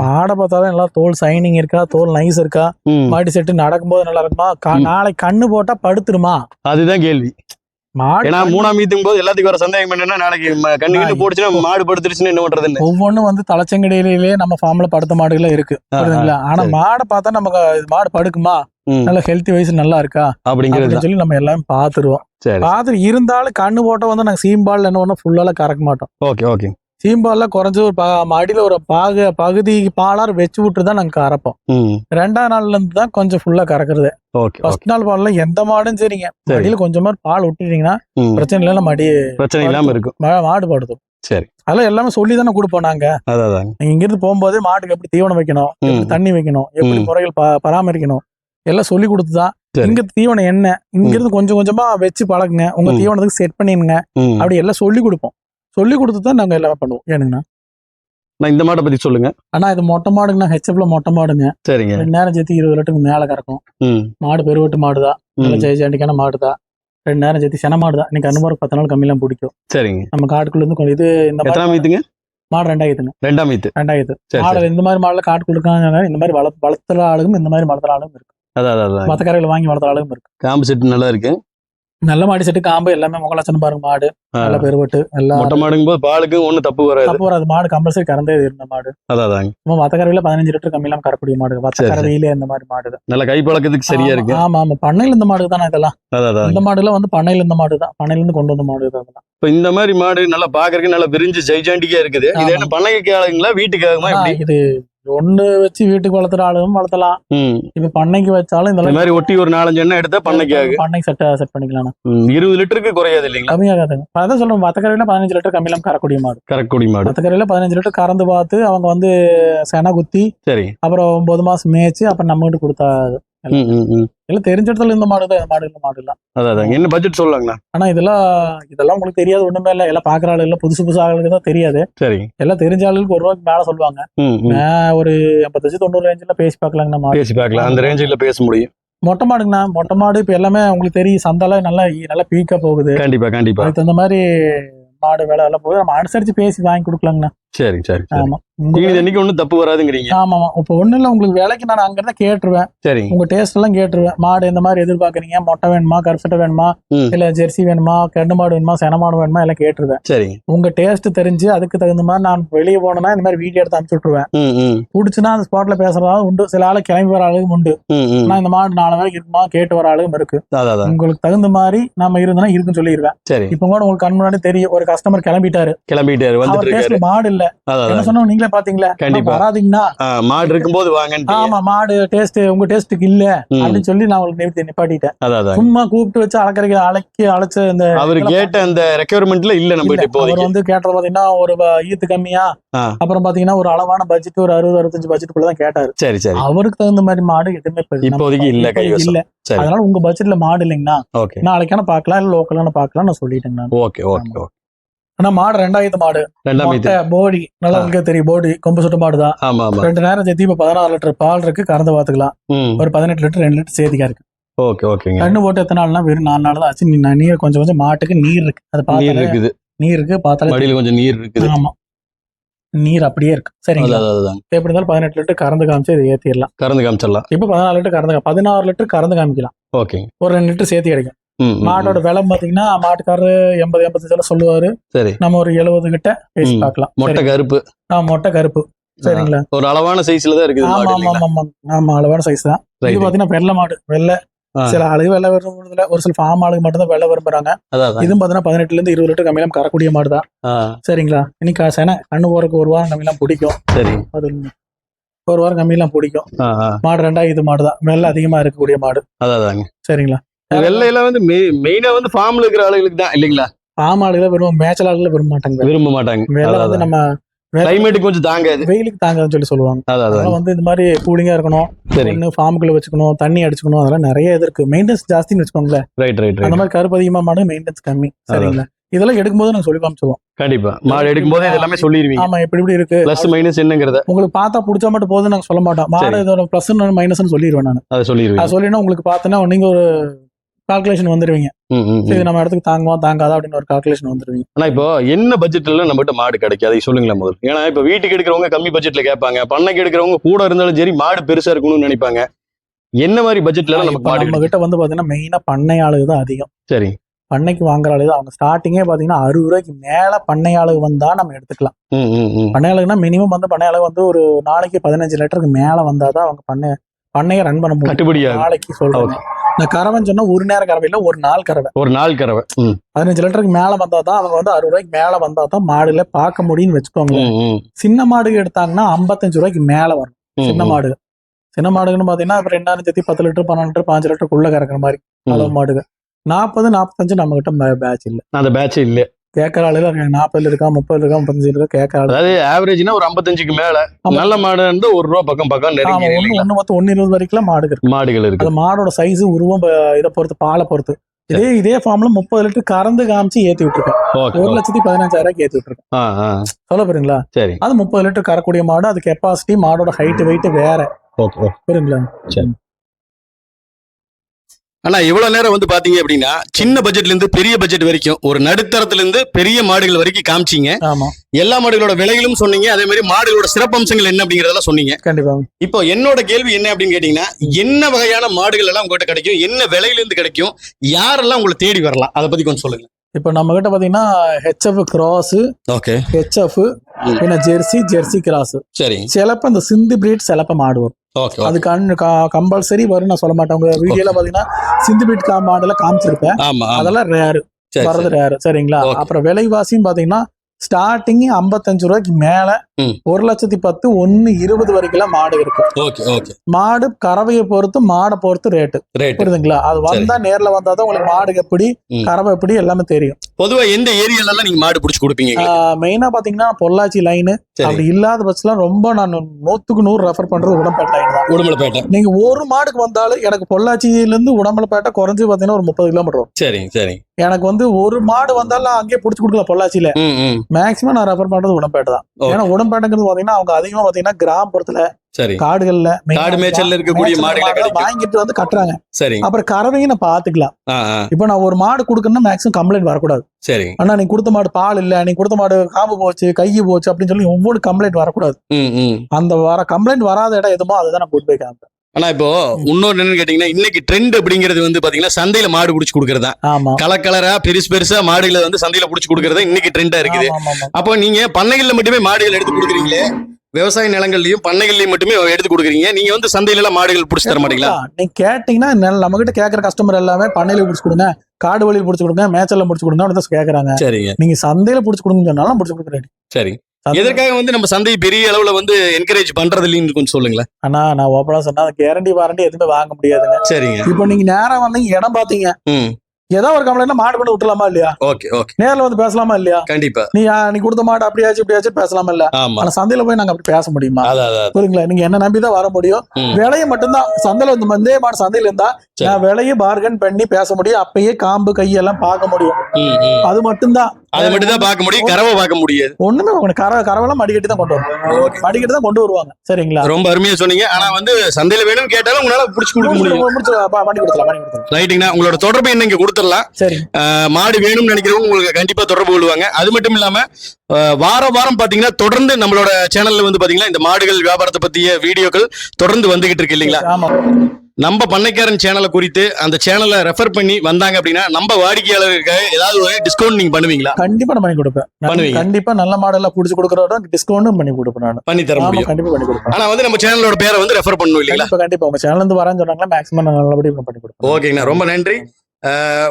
மாடை பார்த்தாலே நல்லா தோல் சைனிங் இருக்கா தோல் நைஸ் இருக்கா? மாடி செட்டு நடக்கும்போது நல்லா இருக்குமா. நாளைக்கு கண்ணு போட்டா படுத்துருமா? அதுதான் கேள்வி. ஏன்னா மூணாம் மீத்துக்கும் போது எல்லாத்துக்கும் வர சந்தேகம் என்னன்னா நாளைக்கு கண்ணு கிண்ணு போட்டுச்சுன்னா மாடு படுத்துருச்சுன்னு என்ன பண்றதுன்னு? ஒவ்வொன்றும் வந்து தலைச்சங்கடையிலேயே நம்ம ஃபார்ம்ல படுத்த மாடுகள் இருக்கு. புரியுதுங்களா? ஆனா. மாடை பார்த்தா நமக்கு மாடு படுக்குமா? நல்ல ஹெல்த்தி வைஸ் நல்லா இருக்கா? அப்படிங்கிறது சொல்லி நம்ம எல்லாம் பாத்துருவோம் சரி பார்த்துட்டு இருந்தாலும் கண்ணு போட்ட வந்து நாங்க சீம்பால் என்ன பண்ணோம்? ஃபுல்லால கறக்க மாட்டோம். Okay okay. சீம்பால்ல குறைஞ்சு ஒரு மடியில ஒரு பாகு பகுதி பாலார் வச்சு விட்டு தான் நாங்க கறப்போம் ரெண்டாம் நாள்ல இருந்து தான் கொஞ்சம் ஃபுல்லா கறக்குறது ஃபர்ஸ்ட் நாள் பால்ல எந்த மாடும் சரிங்க. சரி. மடியில கொஞ்சமா பால் விட்டுட்டீங்கன்னா பிரச்சனை இல்லை மடி பிரச்சனை இல்லாம இருக்கும். மாடு படுத்தும் சரி. அதெல்லாம் எல்லாமே சொல்லி தானே கொடுப்போம் நாங்க. நீங்க இங்கிருந்து போகும்போது மாட்டுக்கு எப்படி தீவனம் வைக்கணும் எப்படி. தண்ணி வைக்கணும் எப்படி. முறைகள் பராமரிக்கணும் எல்லாம் சொல்லி கொடுத்துதான். இங்க தீவனம் என்ன? இங்க இருந்து கொஞ்சம் கொஞ்சமா வச்சு பழகுங்க. உங்க. தீவனத்துக்கு செட் பண்ணிடுங்க. அப்படி எல்லாம் சொல்லி கொடுப்போம். சொல்லி கொடுத்து தான் நாங்க எல்லாமே பண்ணுவோம். ஏனுங்கண்ணா? நான் இந்த மாட்டை பத்தி சொல்லுங்க. ஆனா இது மொட்டை மாடுங்கண்ணா ஹெச்எப்ல மொட்டை மாடுங்க. சரிங்க. ரெண்டு நேரம் சேர்த்து இருபது லிட்டருக்கு மேல கறக்கும் மாடு பெருவெட்டு மாடு தான் நல்ல ஜெயஜாண்டிக்கான மாடு தான் ரெண்டு நேரம் சேர்த்து சென மாடு தான் இன்னைக்கு அனுபவம் பத்து நாள் கம்மியெல்லாம் பிடிக்கும். சரிங்க. நம்ம காட்டுக்குள்ள இருந்து கொஞ்சம் இது இந்த மாதிரி மாடு ரெண்டாயிரத்துங்க. ரெண்டாம் மீத்து ரெண்டாயிரத்து மாடு இந்த மாதிரி மாடுல காட்டுக்குள்ள இருக்காங்க இந்த மாதிரி வள வளர்த்துற ஆளுக்கும் இந்த மாதிரி வளர்த்துற ஆளும் இருக்கு. மத்த கரையில வாங்கி வளர்த்துற ஆளும் இருக்கு. காம்பு செட் நல்லா இருக்கு. நல்ல மாடி செட்டு காம்பு எல்லாமே முகலட்சணம் பாருங்க மாடு. நல்ல பெருவட்டு எல்லாம் மொட்டை மாடுங்கும் போது பாலுக்கு ஒண்ணும் தப்பு வராது. தப்பு வராது. மாடு கம்பல்சரி கறந்தே இருந்த மாடு. அதான் நம்ம வத்த கறவையில பதினஞ்சு லிட்டர் கம்மி இல்லாம கறக்கூடிய மாடு. வத்த. கறவையில இந்த மாதிரி மாடு தான். நல்ல கை பழக்கத்துக்கு சரியா இருக்கு. ஆமா ஆமா. பண்ணையில இந்த மாடு தானே இதெல்லாம்? இந்த மாடுல வந்து பண்ணையில இந்த மாடு தான். பண்ணையில இருந்து கொண்டு வந்த மாடு தான் அதெல்லாம். இப்ப இந்த மாதிரி மாடு நல்லா பாக்குறதுக்கு நல்லா விரிஞ்சு ஜெய்ஜாண்டிக்கா இருக்குது. இது. என்ன பண்ணைக்கு ஆளுங்களா வீட்டுக்காகமா இது ஒண்ணு வச்சு வீட்டுக்கு வளர்த்துற ஆளும் வளர்த்தலாம். இப்ப பண்ணைக்கு வச்சாலும் இந்த மாதிரி ஒட்டி ஒரு நாலஞ்சு எண்ணெய் எடுத்தா பண்ணைக்கு ஆகும் பண்ணை செட் செட் பண்ணிக்கலாம் இருபது லிட்டருக்கு குறையாது இல்லைங்களா? கம்மியாகாதுங்க அதான் சொல்றேன் வத்த கறவையில பதினஞ்சு லிட்டர் கம்மி இல்லாம கறக்கூடிய மாடு. கரக்குடி மாடு. வத்த கறவையில பதினஞ்சு லிட்டர் கறந்து பார்த்து அவங்க வந்து செனை குத்தி சரி. அப்புறம் ஒன்பது மாசம் மேய்ச்சு அப்புறம் நம்ம கிட்ட கொடுத்தா. எல்லாம் தெரிஞ்ச இடத்துல இந்த மாடு தான் இந்த மாடு இந்த மாடு இல்ல. அதான் என்ன பட்ஜெட் சொல்லலாங்கண்ணா ஆனா இதெல்லாம் இதெல்லாம் உங்களுக்கு தெரியாது ஒண்ணுமே இல்ல. எல்லாம் பாக்குற ஆளு இல்ல புதுசு புதுசு ஆளுகளுக்கு தான் தெரியாது. சரி எல்லாம் தெரிஞ்ச ஆளுகளுக்கு ஒரு ரூபாய்க்கு மேல சொல்லுவாங்க. நான் ஒரு எண்பத்தஞ்சு தொண்ணூறு ரேஞ்சில் பேசி பார்க்கலாங்க நம்ம பேசி பார்க்கலாம். அந்த ரேஞ்சில் பேச முடியும். மொட்டை மாடுங்கண்ணா மொட்டை மாடு இப்ப எல்லாமே உங்களுக்கு தெரியும். சந்தால நல்லா நல்லா பீக்கா போகுது. கண்டிப்பா கண்டிப்பா. அதுக்கு தகுந்த மாதிரி மாடு வேலை எல்லாம் போகுது. நம்ம அனுசரிச்சு பேசி வாங்கி கொடுக்கலாங்கண்ணா. சரி சரி சரி ஆமா. தண்ணிக்கு ஒண்ணும் தப்பு வராதுங்கிறீங்க? ஆமா இப்ப ஒண்ணு இல்ல உங்களுக்கு விலைக்கு நான் அங்க இருந்தா கேட்டுருவேன். சரி உங்க டேஸ்ட் எல்லாம் கேட்டுருவேன். மாடு எந்த மாதிரி எதிர்பார்க்கறீங்க? மொட்டை வேணுமா? கருப்பட்டை வேணுமா. இல்ல ஜெர்சி வேணுமா? கெண்டு மாடு வேணுமா? சென மாடு வேணுமா? எல்லாம் கேட்டுருவேன். சரிங்க. உங்க டேஸ்ட் தெரிஞ்சு அதுக்கு தகுந்த மாதிரி நான் வெளியே போனேன்னா இந்த மாதிரி வீடியோ எடுத்து அனுப்பிச்சு விட்டுருவேன் ம் ம். பிடிச்சுன்னா அந்த ஸ்பாட்ல பேசுறதாலும் உண்டு. சில ஆளு கிளம்பி வர ஆளுக்கும் உண்டு. நான் இந்த மாடு நாலு வரைக்கும் இருக்குமா? கேட்டு வர ஆளுக்கும் இருக்கு. உங்களுக்கு தகுந்த மாதிரி நம்ம இருந்தோம்னா இருக்குன்னு சொல்லிடுவேன். சரி. இப்ப கூட உங்களுக்கு கண் முன்னாடி தெரியும். ஒரு கஸ்டமர் கிளம்பிட்டாரு. கிளம்பிட்டாரு மாடு இல்ல. என்ன சொன்னோம்? நீங்களே பாத்தீங்களா? கண்டிப்பா. வராதீங்கன்னா மாடு இருக்கும்போது வாங்கன்ட்டு. ஆமா மாடு டேஸ்ட் உங்க டேஸ்ட்டுக்கு இல்ல. அப்படின்னு சொல்லி நான் உங்களுக்கு நிறுத்தி நிப்பாட்டிட்டேன். சும்மா கூப்பிட்டு வச்சு அலக்கறைக்கு அழைக்கி அழைச்ச இந்த அவரு கேட்ட அந்த ரெக்யர்மெண்ட்ல இல்ல நம்ம அவர் இப்போதைக்கு வந்து கேட்டது பாத்தீங்கன்னா ஒரு ஈத்து கம்மியா. அப்புறம் பாத்தீங்கன்னா ஒரு அளவான பட்ஜெட் ஒரு அறுபது அறுபத்தஞ்சு பட்ஜெட்டுக்குள்ள தான் கேட்டாரு. சரி சரி. அவருக்கு தகுந்த மாதிரி மாடு எதுவுமே இப்ப இப்போதைக்கு இல்ல. இல்ல. சரி. அதனால உங்க பட்ஜெட்ல மாடு இல்லைங்கண்ணா ஓகே. நாளைக்கான பாக்கலாம் இல்ல லோக்கலான பாக்கலாம் நான் சொல்லிட்டேங்க நான் ஓகே ஓகே ஓகே. ஆனா மாடு ரெண்டாயிரத்து மாடு. போடி நல்லா. உங்களுக்கு தெரியும். போடி கொம்பு சுட்டு மாடு தான் ஆமா ஆமா. ரெண்டு நேரம் சேர்த்து இப்ப பதினாறு லிட்டர் பால் இருக்கு கறந்து பாத்துக்கலாம் ஒரு பதினெட்டு லிட்டர் ரெண்டு லிட்டர் சேர்த்திக்கா இருக்கு. ஓகே ஓகேங்க. கண்ணு போட்டு எத்தனை நாள்னா வெறும் நாலு நாள் தான் ஆச்சு. நீர் கொஞ்சம் கொஞ்சம் மாட்டுக்கு நீர் இருக்கு. அது பார்த்தாலே இருக்குது. நீர் இருக்கு பார்த்தாலே கொஞ்சம் நீர் இருக்குது. ஆமா. நீர் அப்படியே இருக்கு. சரிங்களா? எப்படி இருந்தாலும் பதினெட்டு லிட்டர் கறந்து காமிச்சு இதை ஏத்திடலாம். கறந்து காமிச்சிடலாம். இப்ப பதினாறு லிட்டர் கறந்து பதினாறு லிட்டர் கறந்து காமிக்கலாம். ஓகேங்க. ஒரு ரெண்டு லிட்டர் சேர்த்து கிடைக்கும். ம், ம், ம். மாட்டோட விலை பாத்தீங்கன்னா மாட்டுக்காரரு எண்பது எண்பத்தஞ்சு சொல்லுவாரு. சரி. நம்ம ஒரு எழுபது கிட்ட பேசி. பார்க்கலாம். மொட்டை கருப்பு. ஆ, மொட்டை கருப்பு. சரிங்களா? ஒரு அளவான சைஸ்ல தான் இருக்குது ஆமா மாடு ஆமா? ஆமா ஆமா அளவான சைஸ் தான். இது. பாத்தீங்கன்னா வெள்ளை மாடு. வெள்ளை. சில ஆளுங்க வெள்ளை விரும்புறதுல ஒரு சில ஃபார்ம் ஆளுங்க மட்டும் தான் வெள்ளை விரும்புறாங்க. இதுவும் பாத்தீங்கன்னா பதினெட்டுல இருந்து இருபது லிட்டர் கம்மியெல்லாம் கறக்கூடிய மாடு தான். சரிங்களா? இன்னைக்கு சென கண்ணு போறதுக்கு ஒரு வாரம் கம்மியெல்லாம் பிடிக்கும். சரி. அது ஒரு வாரம் கம்மியெல்லாம் பிடிக்கும். மாடு ரெண்டாவது இது மாடு தான். வெள்ளை அதிகமா இருக்கக்கூடிய மாடு. அதாங்க. சரிங்களா? வெள்ளையில வந்து மெயினா வந்து ஃபார்ம்ல இருக்கிற ஆளுகளுக்கு தான் இல்லைங்களா? பாம் ஆளுகளை விரும்ப மேய்ச்சல் ஆளுகளை விரும்ப மாட்டாங்க. விரும்ப மாட்டாங்க. வெள்ளை வந்து. நம்ம கிளைமேட்டுக்கு கொஞ்சம் தாங்காது. வெயிலுக்கு தாங்கன்னு சொல்லி சொல்லுவாங்க. அதான் வந்து இந்த மாதிரி கூலிங்கா இருக்கணும். சரி. ஒண்ணு ஃபார்முக்குள்ள வச்சுக்கணும் தண்ணி அடிச்சுக்கணும் அதெல்லாம் நிறைய இது இருக்கு. மெயின்டெனன்ஸ் ஜாஸ்தின்னு வச்சுக்கோங்களேன். ரைட் ரைட் அந்த மாதிரி கருப்பு அதிகமா மாடு மெயின்டெனன்ஸ் கம்மி. சரிங்களா? இதெல்லாம் எடுக்கும்போது நாங்க சொல்லி காமிச்சிருவோம். கண்டிப்பா. மாடு எடுக்கும் போது இது எல்லாமே சொல்லிடுவீங்க ஆமா எப்படி இப்படி இருக்கு? பிளஸ் மைனஸ் என்னங்கிறத. உங்களுக்கு பார்த்தா பிடிச்சா மட்டும் போதும் நாங்க சொல்ல மாட்டோம். மாடு. இதோட பிளஸ் மைனஸ்னு சொல்லிடுவேன் நான். அதை சொல்லிடுவீங்க அது சொல்லினா உங்களுக்கு பார்த்தோன்னா நீங்க ஒரு கால்குலேஷன் வந்துருவீங்க. ம். நம்ம இடத்துக்கு தாங்குமா தாங்காதா அப்படின்னு ஒரு கால்குலேஷன் வந்துருவீங்க. ஆனா இப்போ என்ன பட்ஜெட்ல நம்மகிட்ட மாடு கிடைக்கும் அதை சொல்லுங்களேன் முதல்ல ஏன்னா இப்ப வீட்டுக்கு எடுக்கிறவங்க கம்மி பட்ஜெட்ல கேட்பாங்க. பண்ணைக்கு எடுக்கிறவங்க கூட இருந்தாலும் சரி மாடு பெருசா இருக்கணும்னு நினைப்பாங்க. என்ன மாதிரி பட்ஜெட்ல இப்ப மாடு நம்ம? கிட்ட வந்து பாத்தீங்கன்னா மெயினா பண்ணை ஆளுக தான் அதிகம். சரி. பண்ணைக்கு வாங்குற தான். அவங்க ஸ்டார்டிங்கே பாத்தீங்கன்னா அறுபது ரூபாய்க்கு மேல பண்ணை ஆளுக வந்தா நம்ம எடுத்துக்கலாம். பண்ணை மினிமம் வந்து பண்ணை ஆளுக வந்து ஒரு நாளைக்கு பதினஞ்சு லிட்டருக்கு மேல வந்தாதான் அவங்க பண்ணை பண்ணையை ரன் பண்ண முடியும். நாளைக்கு சொல்றாங்க இந்த கறவைன்னு சொன்னா ஒரு நேர கறவை இல்ல ஒரு நாள் கறவை. ஒரு நாள் கறவை. பதினஞ்சு லிட்டருக்கு மேல வந்தா தான் அவங்க வந்து அறுபது ரூபாய்க்கு மேல வந்தா தான் மாடுல பார்க்க முடியும்னு வச்சுக்கோங்க சின்ன மாடு எடுத்தாங்கன்னா ஐம்பத்தஞ்சு ரூபாய்க்கு மேல வரும். சின்ன. மாடு சின்ன மாடுன்னு பாத்தீங்கன்னா சேர்த்து பத்து லிட்டர் பன்னெண்டு லிட்டர் பாஞ்சு லிட்டருக்குள்ள கறக்குற மாதிரி அளவு மாடுங்க நாற்பது நாற்பத்தஞ்சு நம்ம கிட்ட பேட்ச் இல்ல. அந்த பேட்ச் இல்ல. கேட்கற ஆளுல இருக்காங்க நாற்பதுல இருக்கா முப்பது இருக்கா முப்பத்தஞ்சு இருக்கா கேட்கற ஆளு. அதாவது ஆவரேஜ்னா ஒரு ஐம்பத்தஞ்சுக்கு மேல. நல்ல மாடு இருந்து ஒரு ரூபா பக்கம் பக்கம் ஒண்ணு மொத்தம் ஒண்ணு இருபது வரைக்கும் மாடு இருக்கு. மாடுகள் இருக்கு. அது மாடோட சைஸ் உருவம் இதை பொறுத்து பாலை பொறுத்து. இதே இதே ஃபார்ம்ல முப்பது லிட்டர் கறந்து காமிச்சு ஏத்தி விட்டுருக்கேன். ஒரு லட்சத்தி பதினஞ்சாயிரம் ஏத்தி விட்டுருக்கேன். சொல்ல போறீங்களா? சரி. அது முப்பது லிட்டர் கறக்கூடிய மாடு அது கெப்பாசிட்டி மாடோட ஹைட் வெயிட் வேற. புரியுங்களா சரி. ஆனா இவ்வளவு நேரம் வந்து பாத்தீங்க அப்படின்னா சின்ன பட்ஜெட்ல இருந்து பெரிய பட்ஜெட் வரைக்கும் ஒரு நடுத்தரத்துல இருந்து பெரிய மாடுகள் வரைக்கும் காமிச்சீங்க. ஆமா. எல்லா மாடுகளோட விலைகளும் சொன்னீங்க அதே மாதிரி மாடுகளோட சிறப்பம்சங்கள் என்ன அப்படிங்கறதெல்லாம் சொன்னீங்க. கண்டிப்பா. இப்போ என்னோட கேள்வி என்ன அப்படின்னு கேட்டீங்கன்னா என்ன வகையான மாடுகள் எல்லாம் உங்ககிட்ட கிடைக்கும் என்ன விலையில இருந்து கிடைக்கும் யாரெல்லாம் உங்களை தேடி வரலாம்? அதை பத்தி கொஞ்சம் சொல்லுங்க. இப்ப நம்ம கிட்ட பாத்தீங்கன்னா ஹெச்எஃப் கிராஸ் ஓகே ஹெச்எஃப் ம். பின்ன ஜெர்சி ஜெர்சி கிராஸ் சரி சிலப்ப இந்த சிந்து பிரீட் சிலப்ப மாடு வரும் அது கண் கம்பல்சரி வரும் நான் சொல்ல மாட்டேன் உங்க வீடியோல பாத்தீங்கன்னா சிந்து பிரீட் கா மாடுல காமிச்சிருப்பேன். அதெல்லாம் ரேரு வர்றது. ரேரு சரிங்களா. அப்புறம் விலைவாசியும் பாத்தீங்கன்னா ஸ்டார்டிங் ஐம்பத்தஞ்சு ரூபாய்க்கு மேல. ஒரு லட்சத்தி பத்து ஒன்னு இருபது வரைக்கும் மாடு இருக்கு மாடு கறவையை பொறுத்து மாடை பொறுத்து ரேட்டு ரைட் புரியுதுங்களா? அது வந்தா நேர்ல வந்தாதான் உங்களுக்கு மாடு எப்படி. கறவை எப்படி எல்லாமே தெரியும். பொதுவா எந்த ஏரியால நீங்க மாடு பிடிச்சு கொடுப்பீங்க? மெயினா பாத்தீங்கன்னா பொள்ளாச்சி லைனு அப்படி இல்லாத பட்சம் ரொம்ப நான் நூத்துக்கு நூறு ரெஃபர் பண்றது உடம்பேட்டை உடுமலைப்பேட்டை. நீங்க ஒரு மாடுக்கு வந்தாலும் எனக்கு பொள்ளாச்சியில இருந்து உடம்பலப்பேட்டை குறைஞ்சு பாத்தீங்கன்னா ஒரு முப்பது கிலோமீட்டர் வரும். சரி சரி. எனக்கு வந்து ஒரு மாடு வந்தாலும் அங்கேயே புடிச்சு கொடுக்கலாம் பொள்ளாச்சியில. ம் ம். மேக்ஸிமம் நான் ரெஃபர் பண்றது உடம்பேட்டை தான். ஏன்னா உடம்பேட்டைங்கிறது பாத்தீங்கன்னா அவங்க அதிகமா பாத்தீங்கன்னா கிராமப்புறத்துல சரி. காடுகள்ல காடு மேய்ச்சல்ல இருக்கக்கூடிய மாடுகளை வாங்கிட்டு வந்து கட்டுறாங்க. சரி. அப்புறம் கறவையும் நான் பாத்துக்கலாம். இப்போ நான் ஒரு மாடு கொடுக்கணும்னா மேக்ஸிமம் கம்ப்ளைண்ட் வரக்கூடாது. சரி. ஆனா நீ கொடுத்த மாடு பால் இல்ல நீ கொடுத்த மாடு காம்பு போச்சு கையு போச்சு அப்படின்னு சொல்லி ஒவ்வொரு கம்ப்ளைண்ட் வரக்கூடாது. அந்த வர கம்ப்ளைண்ட் வராத இடம் எதுமோ அதுதான் நான் குட் பை காமிப்பேன். ஆனா இப்போ இன்னொரு என்னன்னு கேட்டீங்கன்னா இன்னைக்கு ட்ரெண்ட் அப்படிங்கிறது வந்து பாத்தீங்கன்னா சந்தையில மாடு புடிச்சு கொடுக்கறது கலர் கலரா பெருசு பெருசா மாடுகளை வந்து சந்தையில புடிச்சு கொடுக்கறது இன்னைக்கு ட்ரெண்டா இருக்குது. அப்போ நீங்க பண்ணைகள்ல மட்டுமே மாடுகள் எடுத்து கொடுக்குறீங்களே? விவசாய நிலங்கள்லயும் பண்ணைகள்லயும் மட்டுமே எடுத்து கொடுக்குறீங்க. நீங்க வந்து சந்தையில எல்லாம் மாடுகள் புடிச்சு தர மாட்டீங்களா? நீ கேட்டீங்கன்னா நம்ம கிட்ட கேக்குற கஸ்டமர் எல்லாமே பண்ணையில புடிச்சு கொடுங்க காடு வழியில் புடிச்சு கொடுங்க மேய்ச்சல்ல புடிச்சு கொடுங்க கேக்குறாங்க. சரிங்க. நீங்க சந்தையில புடிச்சு கொடுங்க சொன்னாலும் புடிச்சு கொடுக்குறேன் சரி. எதற்காக வந்து நம்ம சந்தை பெரிய அளவுல வந்து என்கரேஜ் பண்றது இல்லைன்னு கொஞ்சம் சொல்லுங்களேன். ஆனா நான் ஓப்பனா சொன்னா கேரண்டி வாரண்டி எதுவுமே வாங்க முடியாதுங்க. சரிங்க. இப்போ நீங்க நேரா வந்தீங்க இடம் பாத்தீங்க ஏதோ ஒரு கம்ப்ளைண்ட் மாடு கொண்டு விட்டுலாமா இல்லையா? Okay okay. நேர்ல வந்து பேசலாமா இல்லையா? கண்டிப்பா. நீ நீ கொடுத்த மாடு அப்படியாச்சு இப்படியாச்சு பேசலாமா இல்ல? ஆனா சந்தையில போய் நாங்க அப்படி பேச முடியுமா? புரியுங்களா? நீங்க என்ன நம்பி தான் வர முடியும். விலையை மட்டும்தான். சந்தையில வந்து மந்தே மாடு சந்தையில இருந்தா. நான் விலையை பார்கன் பண்ணி பேச முடியும். அப்பயே காம்பு கையெல்லாம் பார்க்க முடியும். அது மட்டும்தான். அதை மட்டும் தான் பார்க்க முடியும் கறவை பார்க்க முடியாது. ஒண்ணுமே கர கரவெல்லாம் மடிக்கட்டி தான் கொண்டு வருவாங்க மடிக்கட்டி தான் கொண்டு வருவாங்க. சரிங்களா? ரொம்ப அருமையா சொன்னீங்க. ஆனா வந்து சந்தையில வேணும் கேட்டாலும் உங்களால புடிச்சு கொடுக்க முடியும். பண்ணி கொடுத்தலாம் பண்ணி கொடுத்தலாம் ரைட்டுங்கண்ணா உங்களோட தொடர்பு என்ன இங்க கொடுத்துடலாம். சரி. மாடு வேணும்னு நினைக்கிறவங்க உங்களுக்கு கண்டிப்பா தொடர்பு கொள்வாங்க. அது மட்டும் இல்லாம அஹ், வாரம் வாரம் பாத்தீங்கன்னா தொடர்ந்து நம்மளோட சேனல்ல வந்து பாத்தீங்கன்னா இந்த மாடுகள் வியாபாரத்தை பத்திய வீடியோக்கள் தொடர்ந்து வந்துகிட்டு இருக்கு இல்லைங்களா? ஆமா. நம்ம பண்ணைக்காரன் சேனலை குறித்து அந்த சேனலை ரெஃபர் பண்ணி வந்தாங்க அப்படின்னா நம்ம வாடிக்கையாளருக்கு ஏதாவது ஒரு டிஸ்கவுண்ட் நீங்க பண்ணுவீங்களா? கண்டிப்பா நான் பண்ணி கொடுப்பேன். பண்ணுவீங்க. கண்டிப்பா நல்ல மாடெல்லாம் புடிச்சு கொடுக்கறோட டிஸ்கவுண்டும் பண்ணி கொடுப்பேன் நான். பண்ணி தர முடியும். கண்டிப்பா பண்ணி கொடுப்பேன். ஆனா வந்து நம்ம சேனலோட பேரை வந்து ரெஃபர் பண்ணணும் இல்லைங்களா? கண்டிப்பா உங்க சேனல்ல இருந்து வரேன்னு சொன்னாங்களா மேக்ஸிமம் நல்லபடியா பண்ணி கொடுப்பேன். ஓகேங்கண்ணா. ரொம்ப நன்றி.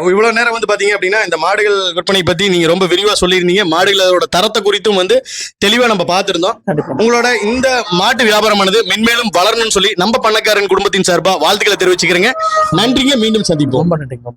இவ்வளவு நேரம் வந்து பாத்தீங்க அப்படின்னா இந்த மாடுகள் விற்பனை பத்தி நீங்க ரொம்ப விரிவா சொல்லியிருந்தீங்க. மாடுகளோட தரத்தை குறித்தும் வந்து தெளிவா நம்ம பார்த்திருந்தோம். உங்களோட இந்த மாட்டு வியாபாரமானது மென்மேலும் வளரணும்னு சொல்லி நம்ம பண்ணக்காரன் குடும்பத்தின் சார்பா வாழ்த்துக்களை தெரிவிச்சுக்கிறேங்க. நன்றிங்க. மீண்டும் சந்திப்போம். ரொம்ப நன்றிங்க.